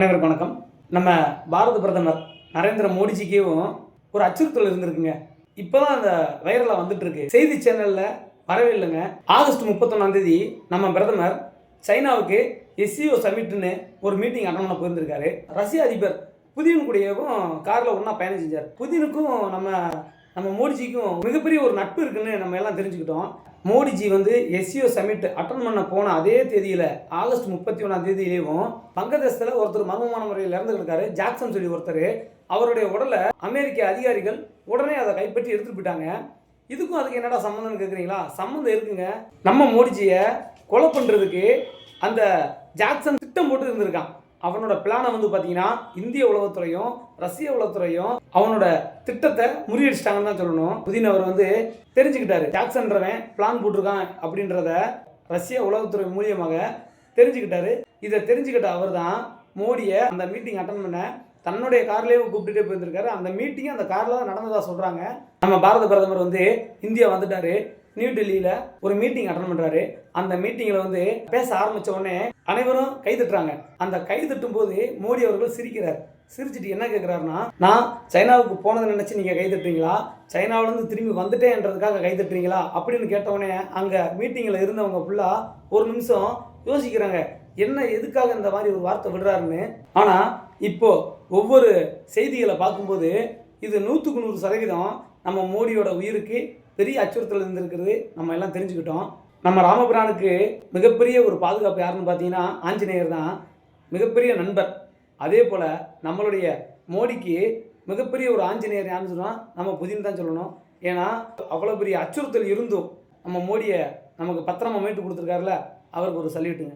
அனைவருக்கும் வணக்கம். நம்ம பாரத பிரதமர் நரேந்திர மோடிஜிக்கும் ஒரு அச்சுறுத்தல் இருந்திருக்குங்க. இப்போதான் அந்த வைரலாக வந்துட்டு இருக்கு செய்தி சேனலில் வரவே இல்லைங்க. ஆகஸ்ட் முப்பத்தொன்னாம் தேதி நம்ம பிரதமர் சைனாவுக்கு எஸ்சிஓ சமிட்னு ஒரு மீட்டிங் அட்டன் பண்ண போயிருந்திருக்காரு. ரஷ்ய அதிபர் புதின் கூடயும் காரில் ஒன்றா பயணம் செஞ்சார். புதினுக்கும் நம்ம நம்ம மோடிஜிக்கும் மிகப்பெரிய ஒரு நட்பு இருக்குன்னு நம்ம எல்லாம் தெரிஞ்சுக்கிட்டோம். மோடிஜி வந்து எஸ்சிஓ சமிட் அட்டன் பண்ண போன அதே தேதியில் ஆகஸ்ட் முப்பத்தி ஒன்றாம் தேதியிலேயும் வங்கதேசத்தில் ஒருத்தர் மர்மமான முறையில் இறந்துருக்காரு ஜாக்சன் சொல்லி ஒருத்தர். அவருடைய உடலை அமெரிக்க அதிகாரிகள் உடனே அதை கைப்பற்றி எடுத்துட்டு போயிட்டாங்க. இதுக்கும் அதுக்கு என்னடா சம்மந்தம்னு கேட்குறீங்களா சம்மந்தம் இருக்குங்க. நம்ம மோடிஜியை கொலை பண்ணுறதுக்கு அந்த ஜாக்சன் திட்டம் போட்டு இருந்திருக்கான். அவனோட பிளானை வந்து பார்த்தீங்கன்னா இந்திய உளவுத்துறையும் ரஷ்ய உளவுத்துறையும் அவனோட திட்டத்தை முறியடிச்சிட்டாங்கன்னு தான் சொல்லணும். புதின் அவர் வந்து தெரிஞ்சுக்கிட்டாரு. ஜாக்சன்றவன் பிளான் போட்டிருக்கான் அப்படின்றத ரஷ்ய உளவுத்துறை மூலியமாக தெரிஞ்சுக்கிட்டாரு. இதை தெரிஞ்சுக்கிட்ட அவர் தான் மோடியை அந்த மீட்டிங் அட்டன் பண்ண தன்னுடைய கார்லேயே கூப்பிட்டுட்டே போயிருந்திருக்காரு. அந்த மீட்டிங் அந்த காரில் தான் நடந்ததாக சொல்கிறாங்க நம்ம பாரத பிரதமர் வந்து இந்தியா வந்துட்டாரு. நியூ டெல்லியில் ஒரு மீட்டிங் அட்டன் பண்ணுறாரு அந்த மீட்டிங்கில் வந்து பேச ஆரம்பித்த உடனே அனைவரும் கை தட்டுறாங்க. அந்த கை தட்டும் போது மோடி அவர்கள் சிரிக்கிறார். சிரிச்சிட்டு என்ன கேட்குறாருன்னா நான் சைனாவுக்கு போனதை நினச்சி நீங்கள் கை தட்டுறீங்களா? சைனாவிலேருந்து திரும்பி வந்துட்டேன்றதுக்காக கை தட்டுறீங்களா? அப்படின்னு கேட்டவுடனே அங்கே மீட்டிங்கில் இருந்தவங்க ஃபுல்லாக ஒரு நிமிஷம் யோசிக்கிறாங்க. என்ன எதுக்காக இந்த மாதிரி ஒரு வார்த்தை விடுறாருன்னு. ஆனால் இப்போது ஒவ்வொரு செய்திகளை பார்க்கும்போது இது நூற்றுக்கு நூறு சதவீதம் நம்ம மோடியோட உயிருக்கு பெரிய அச்சுறுத்தல் இருந்திருக்கிறது. நம்ம எல்லாம் தெரிஞ்சுக்கிட்டோம். நம்ம ராமபிரானுக்கு மிகப்பெரிய ஒரு பாதுகாப்பு யாருன்னு பார்த்தீங்கன்னா ஆஞ்சநேயர் தான். மிகப்பெரிய நண்பர். அதே போல் நம்மளுடைய மோடிக்கு மிகப்பெரிய ஒரு ஆஞ்சநேயர் யாருன்னு சொன்னால் நம்ம புதின் தான் சொல்லணும். ஏன்னா அவ்வளோ பெரிய அச்சுறுத்தல் இருந்தும் நம்ம மோடியை நமக்கு பத்திரமா மீட்டு கொடுத்துருக்காருல அவருக்கு ஒரு சல்யூட்டுங்க.